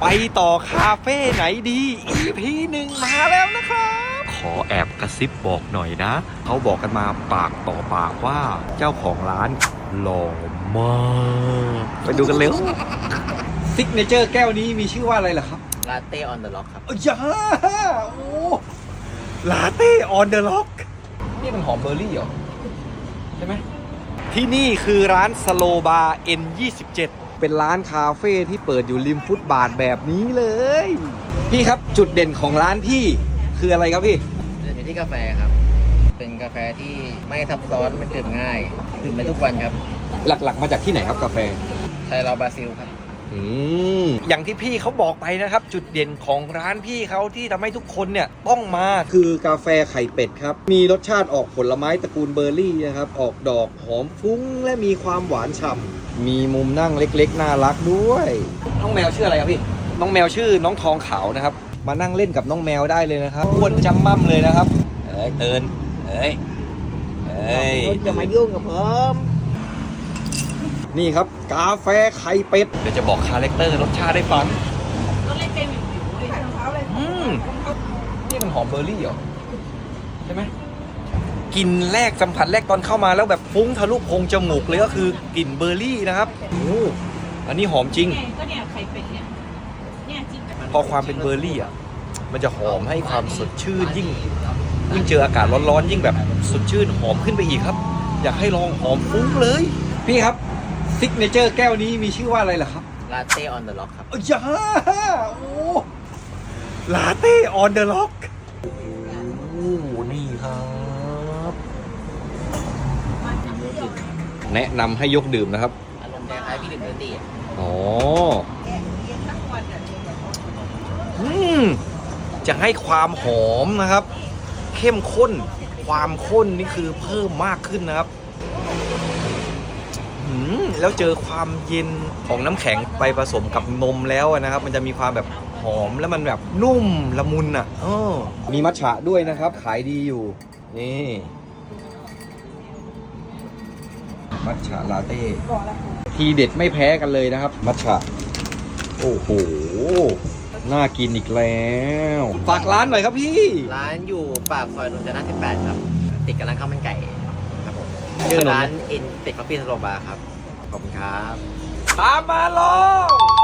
ไปต่อคาเฟ่ไหนดี EP หนึ่งมาแล้วนะครับ ขอแอบกระซิบบอกหน่อยนะ เขาบอกกันมาปากต่อปากว่าเจ้าของร้านหล่อมากไปดูกันเร็วซิกเนเจอร์แก้วนี้มีชื่อว่าอะไรล่ะครับลาเต้ออนเดอะล็อกครับอ้ยาโอ้ลาเต้ออนเดอะล็อกนี่มันหอมเบอร์รี่เหรอ ใช่ไหมที่นี่คือร้านสโลบาร์ N27 เป็นร้านคาเฟ่ที่เปิดอยู่ริมฟุตบาทแบบนี้เลย พี่ครับจุดเด่นของร้านพี่คืออะไรครับพี่เดี๋ยวอยู่ที่กาแฟครับ เป็นกาแฟที่ไม่ซับซ้อนไม่ดื่มง่ายดื่มได้ทุกวันครับ หลักๆมาจากที่ไหนครับกาแฟไทยเราบราซิลครับ อืมอย่างที่พี่เขาบอกไปนะครับ จุดเด่นของร้านพี่เขาที่ทำให้ทุกคนเนี่ยต้องมาคือกาแฟไข่เป็ดครับ มีรสชาติออกผลไม้ตระกูลเบอร์รี่นะครับ ออกดอกหอมฟุ้งและมีความหวานฉ่ำมีมุมนั่งเล็กๆ น่ารักด้วย น้องแมวชื่ออะไรครับพี่ น้องแมวชื่อน้องทองขาวนะครับ มานั่งเล่นกับน้องแมวได้เลยนะครับอ้วนจำมั่มเลยนะครับเอ้ยเตือนเอ้ยเอ้ยจะมายุ่งกับผม นี่ครับ กาแฟไข่เป็ด เดี๋ยวจะบอกคาแรคเตอร์รสชาติได้ฟังก็เล่นเกมอยู่อยู่เลยรองเท้าเลยอืมนี่มันหอมเบอร์รี่เหรอ ใช่ไหมกลิ่นแรกสัมผัสแรกตอนเข้ามาแล้วแบบฟุ้งทะลุโพรงจมูกเลยก็คือกลิ่นเบอร์รี่นะครับโอ้อันนี้หอมจริงไงก็เนี่ยไข่เป็ดเนี่ยเนี่ยจริงกับพอความเป็นเบอร์รี่อะมันจะหอมให้ความสดชื่นยิ่งยิ่งเจออากาศร้อนๆยิ่งแบบสดชื่นหอมขึ้นไปอีกครับ อยากให้ลองหอมฟุ้งเลย พี่ครับ ซิกเนเจอร์แก้วนี้มีชื่อว่าอะไรล่ะครับลาเต้ออนเดอะล็อกครับอ้ยาโอ้ลาเต้ออนเดอะล็อกโอ้นี่ครับแนะนำให้ยกดื่มนะครับ อารมณ์คล้ายๆพี่ดื่มเบอร์ตี้อะอ๋ออืมจะให้ความหอมนะครับ เข้มข้น ความข้นนี่คือเพิ่มมากขึ้นนะครับอืม แล้วเจอความเย็นของน้ำแข็งไปผสมกับนมแล้วอะนะครับ มันจะมีความแบบหอมแล้วมันแบบนุ่มละมุนอะเออมีมัทฉะด้วยนะครับ ขายดีอยู่ นี่ มัทฉะลาเต้ทีเด็ดไม่แพ้กันเลยนะครับ มัทฉะโอ้โหน่ากินอีกแล้ว ฝากร้านหน่อยครับพี่ ร้านอยู่ปากซอยนนทนา18 ครับ ติดกับร้านข้าวมันไก่ครับผม ชื่อชื่อร้าร้านนอินติดคอฟฟี่สโลบาร์ครับ ขอบคุณครับ ตามมาลอง